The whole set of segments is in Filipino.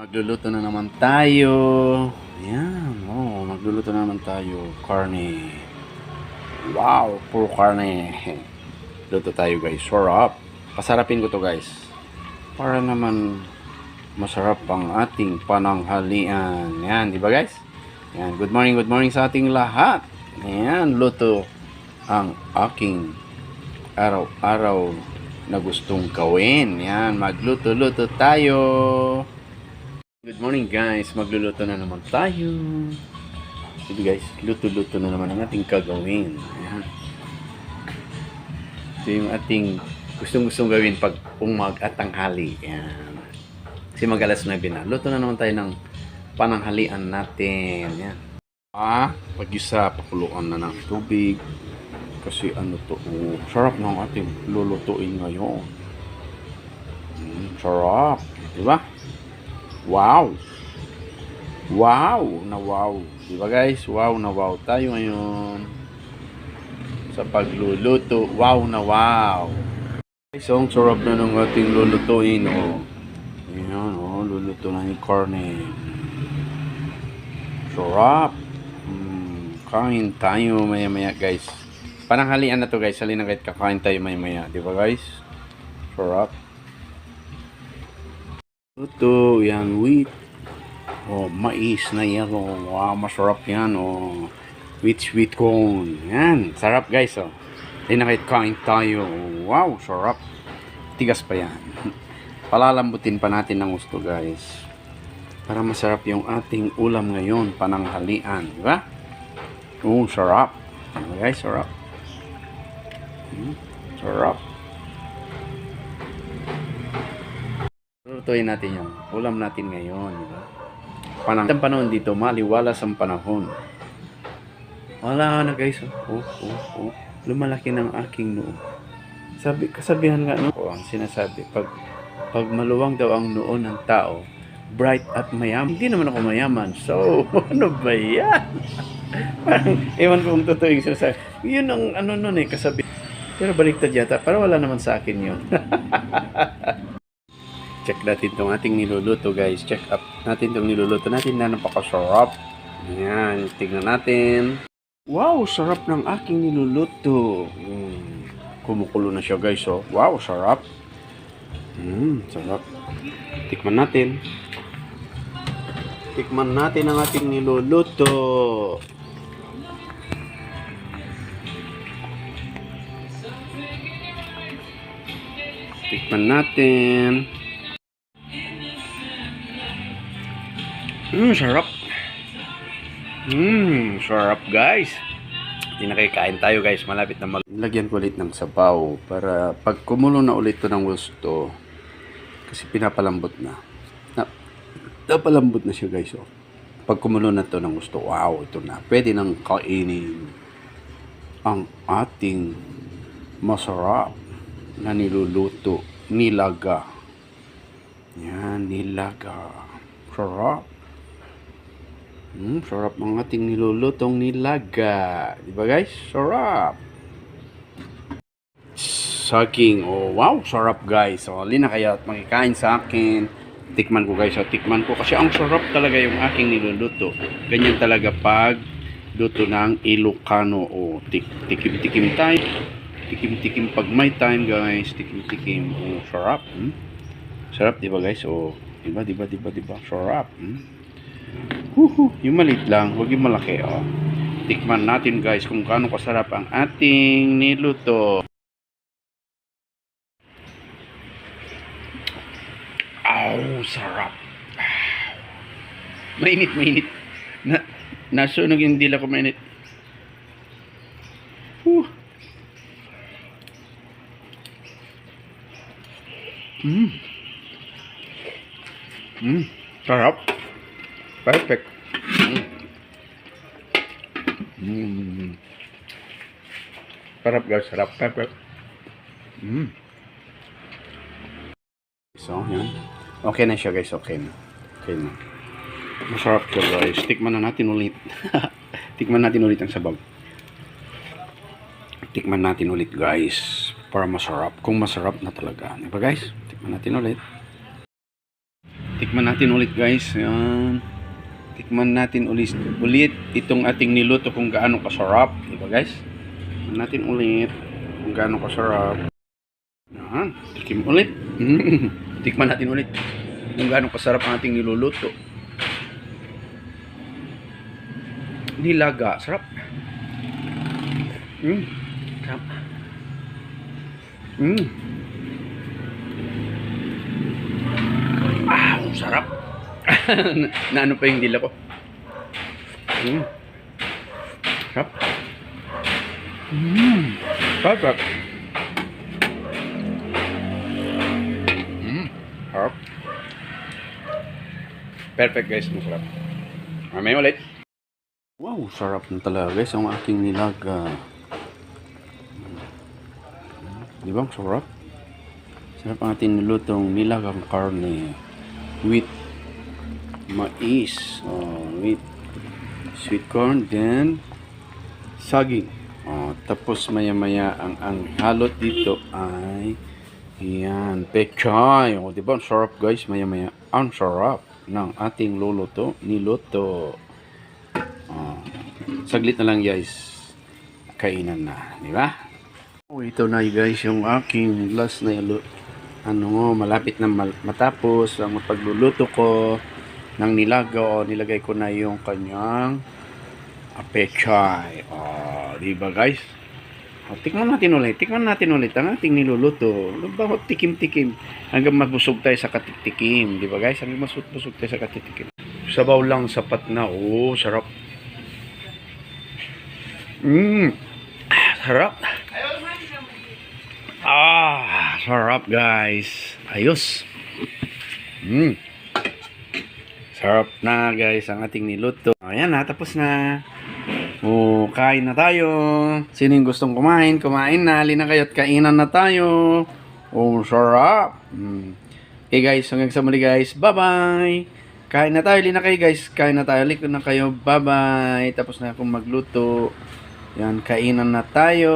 Magluluto na naman tayo. Ayan, oh, magluluto na naman tayo. Carne. Wow, puro carne. Luto tayo guys. Sarap. Pasarapin ko to guys. Para naman masarap ang ating pananghalian. Yan, di ba guys? Yan, good morning, good morning sa ating lahat. Ayan, luto ang aking araw-araw na gustong gawin. Yan, magluto-luto tayo. Good morning guys, magluluto na naman tayo. Sige guys, luto-luto na naman ang ating kagawin. Ayan. Ito yung ating gustong-gustong gawin pag umag at tanghali. Ayan. Kasi mag alas 9 na. Luto na naman tayo ng pananghalian natin. Ayan. Ah, pag-isa, pakuluan na ng tubig. Kasi ano to, oh, sarap ng ating lulutuin ngayon. Mm, sarap. Diba? Wow! Wow! Na wow. Diba guys? Wow na wow tayo ngayon. Sa pagluluto. Wow na wow. Guys, ang sarap na ng ating lulutuin. Oh. Ayan, oh. Luluto na yung corne. Sarap. Mm, kain tayo maya maya guys. Pananghalian na to guys. Halina kahit kakain tayo maya maya. Diba guys? Sarap. Ito, yan, wheat. Oh, mais na yan. Oh, wow, masarap yan. Oh, wheat sweet corn. Yan, sarap guys. Oh. Hindi na kahit kain tayo. Wow, sarap. Tigas pa yan. Palalambutin pa natin ng gusto guys. Para masarap yung ating ulam ngayon, pananghalian. Di ba? Oh, sarap. Guys, sarap. Hmm, sarap. Lutuin natin yung ulam natin ngayon, di ba? Panang ang panahon dito, maliwalas ang panahon. Wala na guys, oh, oh, oh, oh. Lumalaki ng aking noo. Sabi, kasabihan nga, no? Oh, ang sinasabi, pag, pag maluwang daw ang noo ng tao, bright at mayaman. Hindi naman ako mayaman. So, ano ba yan? Parang, ewan ko kung totoo yung sinasabi. Yun ang ano nun eh, kasabi. Pero baliktad yata, para wala naman sa akin yun. check natin itong ating niluluto guys. Check up natin itong niluluto natin na napakasarap. Yan tingnan natin. Wow sarap ng aking niluluto. Mm, kumukulo na siya guys oh. wow sarap. Mm, sarap. Tikman natin. Tikman natin ang ating niluluto. Tikman natin Mmm, sarap. Mmm, sarap guys. Hindi na kayo kain tayo guys. Malapit na mal... Lagyan ko ulit ng sabaw para pag kumulo na ulit to ng gusto kasi pinapalambot na. na napalambot na siya guys. Oh. Pag kumulo na to ng gusto, wow, ito na. Pwede nang kainin ang ating masarap na niluluto. Nilaga. Yan, nilaga. Sarap. Hmm, sarap ng ating nilulutong nilaga. Di ba guys? Sarap. Saging. Oh, wow, sarap guys. So, alin na kaya at makikain sa akin. Tikman ko guys. So, tikman ko. Kasi ang sarap talaga yung aking niluluto. Ganyan talaga pag luto ng Ilocano. Oh, tik tikim-tikim tayo. Tikim-tikim pag may time guys. Tikim-tikim. Oh, sarap. Hmm? Sarap, di ba guys? Oh, di ba, di ba, di ba, di ba? Sarap. Hmm? Huhu, yung maliit lang, huwag yung malaki, oh. Tikman natin guys kung gaano kasarap ang ating niluto. Aw, sarap. Mainit, mainit. Na, nasunog yung dila ko mainit. Huh. Mm. Mm. Sarap. Perfect. Mm. Sarap guys, sarap. Perfect. Mm. So, yan. Okay na siya guys, okay na. Okay na. Masarap siya guys. Tikman na natin ulit. Tikman natin ulit ang sabaw. Tikman natin ulit guys. Para masarap. Kung masarap na talaga. Diba guys? Tikman natin ulit. Tikman natin ulit guys. Yan. Tikman natin ulit, ulit itong ating niluto kung gaano kasarap. Diba guys? Tikman natin ulit kung gaano kasarap. Yan. Tikim ulit. Tikman natin ulit kung gaano kasarap ang ating niluluto. Nilaga. Sarap. Mm. Sarap. Mm. Ah, sarap. Na ano pa yung dila ko. Mm. Sarap. Mm. Sarap, sarap. Mm. Sarap. Perfect guys, masarap. Mamaya ulit. Wow, sarap na talaga guys ang aking nilaga. Di ba? Sarap. Sarap ang ating nilutong nilagang karne with mais, oh, with sweet corn, then saging. Oh, tapos maya-maya ang ang halot dito ay yan, pechay. Oh, di ba? Ang sarap guys, maya-maya. Ang sarap ng ating luluto, niluto. Oh, saglit na lang guys. Kainan na, di ba? Oh, ito na guys yung aking last na ano malapit na matapos ang pagluluto ko ng nilaga o nilagay ko na yung kanyang apechay. Oh, di ba guys? O, tikman natin ulit. Tikman natin ulit ang ating niluluto. Ano ba, tikim-tikim. Hanggang mabusog tayo sa katiktikim. Di ba guys? Hanggang masut-busog tayo sa katiktikim. Sabaw lang, sapat na. Oh, sarap. Mmm. Sarap. Ah, sarap guys. Ayos. Mmm. Sarap na guys ang ating niluto. Ayan na, tapos na. Oh, kain na tayo. Sino yung gustong kumain? Kumain na. Halina kayo at kainan na tayo. Oh, sarap. Mm. Okay guys, hanggang sa muli guys. Bye-bye. Kain na tayo. Halina kayo guys. Kain na tayo. Likod na kayo. Bye-bye. Tapos na akong magluto. Yan, kainan na tayo.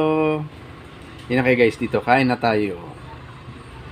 Halina kayo guys dito. Kain na tayo.